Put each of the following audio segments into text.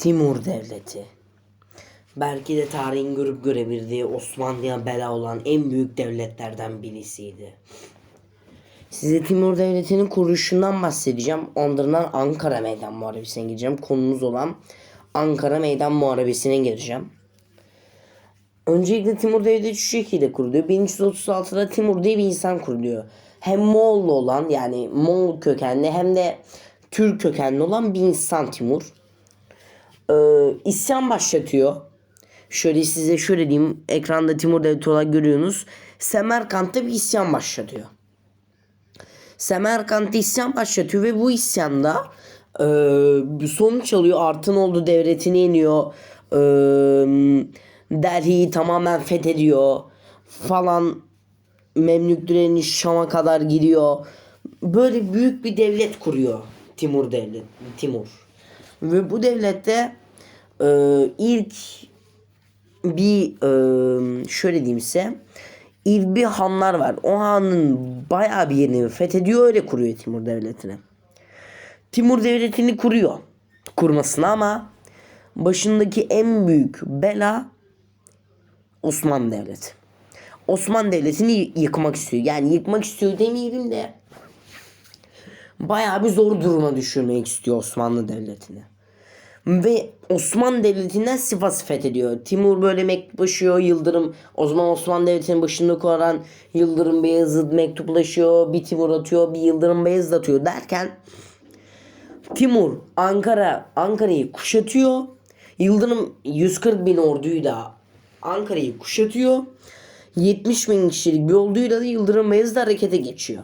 Timur Devleti. Belki de tarihin görüp görebildiği Osmanlı'ya bela olan en büyük devletlerden birisiydi. Size Timur Devleti'nin kuruluşundan bahsedeceğim. Ondan Ankara Meydan Muharebesi'ne gireceğim. Konumuz olan Ankara Meydan Muharebesi'ne gireceğim. Öncelikle Timur Devleti şu şekilde kuruluyor. 1336'da Timur diye bir insan kuruluyor. Hem Moğollu olan yani Moğol kökenli hem de Türk kökenli olan bir insan Timur. Ee, isyan başlatıyor. Şöyle size şöyle diyeyim. Ekranda Timur Devleti olarak görüyorsunuz. Semerkant'ta bir isyan başlatıyor. Semerkant'ta isyan başlatıyor ve bu isyanda e, sonuç alıyor. Artınoğlu devletini yeniyor. E, Delhi'yi tamamen fethediyor falan. Memlüklerin Şam'a kadar gidiyor. Böyle büyük bir devlet kuruyor Timur devlet Timur. Ve bu devlette e, ilk bir e, şöyle diyeyim size ilk bir hanlar var. O hanın bayağı bir yerini fethediyor öyle kuruyor Timur devletini. Timur devletini kuruyor. Kurmasına ama başındaki en büyük bela Osmanlı Devleti. Osmanlı Devleti'ni yıkmak istiyor. Yani yıkmak istiyor demeyelim de bayağı bir zor duruma düşürmek istiyor Osmanlı Devleti'ni. Ve Osmanlı Devleti'nden Sivas'ı fethediyor. Timur böyle mektuplaşıyor. Yıldırım o zaman Osmanlı Devleti'nin başında kuran Yıldırım Beyazıt mektuplaşıyor. Bir Timur atıyor. Bir Yıldırım Beyazıt atıyor derken Timur Ankara Ankara'yı kuşatıyor. Yıldırım 140 bin orduyu da Ankara'yı kuşatıyor. 70 bin kişilik bir orduyla da Yıldırım Beyazıt harekete geçiyor.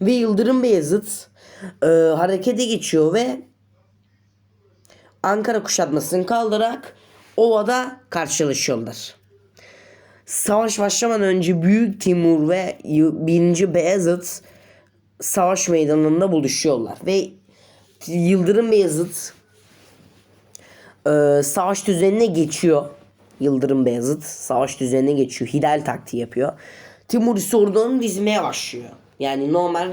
Ve Yıldırım Beyazıt e, harekete geçiyor ve Ankara kuşatmasını kaldırarak Ova'da karşılaşıyorlar. Savaş başlamadan önce Büyük Timur ve 1. Beyazıt savaş meydanında buluşuyorlar. Ve Yıldırım Beyazıt e, savaş düzenine geçiyor. Yıldırım Beyazıt savaş düzenine geçiyor. Hilal taktiği yapıyor. Timur ise ordunun dizmeye başlıyor. Yani normal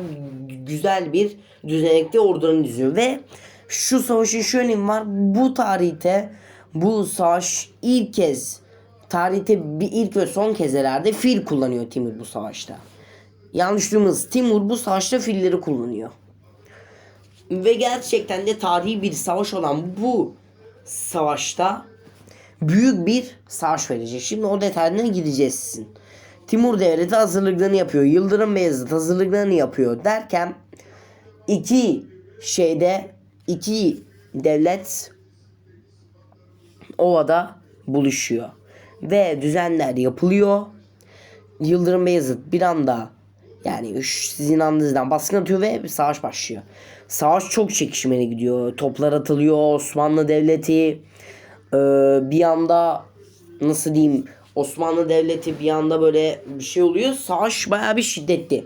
güzel bir düzenekte ordunun diziyor ve şu savaşın önemi var. Bu tarihte bu savaş ilk kez tarihte bir ilk ve son kez herhalde fil kullanıyor Timur bu savaşta. Yanlış duymadınız. Timur bu savaşta filleri kullanıyor. Ve gerçekten de tarihi bir savaş olan bu savaşta büyük bir savaş verecek. Şimdi o detaylarına gideceğiz sizin. Timur Devleti hazırlıklarını yapıyor. Yıldırım Beyazıt hazırlıklarını yapıyor derken iki şeyde iki devlet ovada buluşuyor. Ve düzenler yapılıyor. Yıldırım Beyazıt bir anda yani sizin andınızdan baskın atıyor ve savaş başlıyor. Savaş çok çekişmeli gidiyor. Toplar atılıyor. Osmanlı Devleti e, bir anda nasıl diyeyim Osmanlı Devleti bir anda böyle bir şey oluyor. Savaş bayağı bir şiddetli.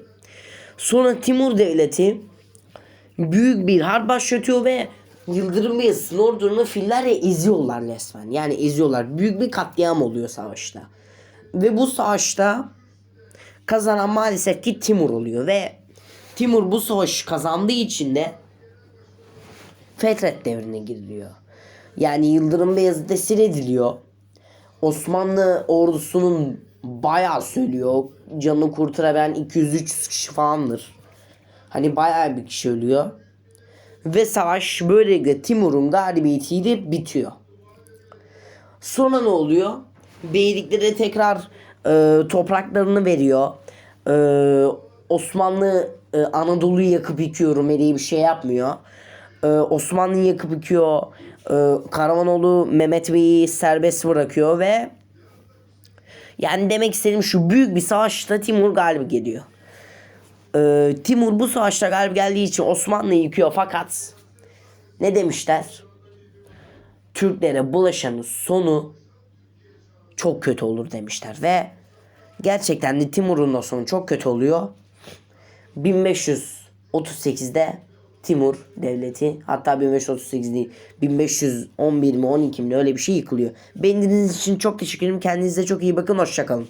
Sonra Timur Devleti büyük bir harp başlatıyor ve Yıldırım Beyazıt'ın ordunu fillerle eziyorlar resmen. Yani eziyorlar. Büyük bir katliam oluyor savaşta. Ve bu savaşta kazanan maalesef ki Timur oluyor ve Timur bu savaşı kazandığı için de Fetret devrine giriliyor. Yani Yıldırım Beyazıt esir ediliyor. Osmanlı ordusunun bayağı söylüyor. Canını kurtarabilen 200-300 kişi falandır. Hani bayağı bir kişi ölüyor. Ve savaş böylelikle Timur'un galibiyetiyle bitiyor. Sonra ne oluyor? Beyliklere tekrar e, topraklarını veriyor. E, Osmanlı e, Anadolu'yu yakıp yıkıyor. Rumeli'yi bir şey yapmıyor. E, Osmanlı'yı yakıp yıkıyor. E, Karamanoğlu Mehmet Bey'i serbest bırakıyor ve yani demek istediğim şu büyük bir savaşta Timur galip geliyor. E, Timur bu savaşta galip geldiği için Osmanlı'yı yıkıyor fakat ne demişler? Türklere bulaşanın sonu çok kötü olur demişler ve gerçekten de Timur'un da sonu çok kötü oluyor. 1538'de Timur devleti hatta 1538 değil 1511 mi 12 mi öyle bir şey yıkılıyor. Beni dinlediğiniz için çok teşekkür ederim. Kendinize çok iyi bakın. Hoşçakalın.